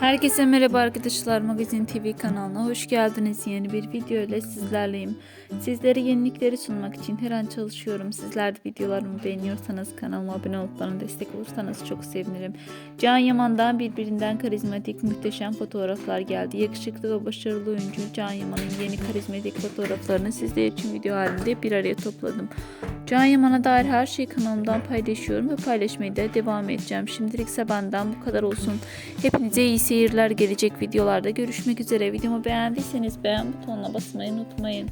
Herkese merhaba arkadaşlar Magazin TV kanalına hoş geldiniz. Yeni bir video ile sizlerleyim. Sizlere yenilikleri sunmak için her an çalışıyorum. Sizler de videolarımı beğeniyorsanız kanalıma abone olup bana destek olursanız çok sevinirim. Can Yaman'dan birbirinden karizmatik muhteşem fotoğraflar geldi. Yakışıklı ve başarılı oyuncu Can Yaman'ın yeni karizmatik fotoğraflarını sizler için video halinde bir araya topladım. Can Yaman'a dair her şeyi kanalımdan paylaşıyorum ve paylaşmaya da devam edeceğim. Şimdilik ise benden bu kadar olsun. Hepinize iyi seyirler gelecek videolarda görüşmek üzere. Videomu beğendiyseniz beğen butonuna basmayı unutmayın.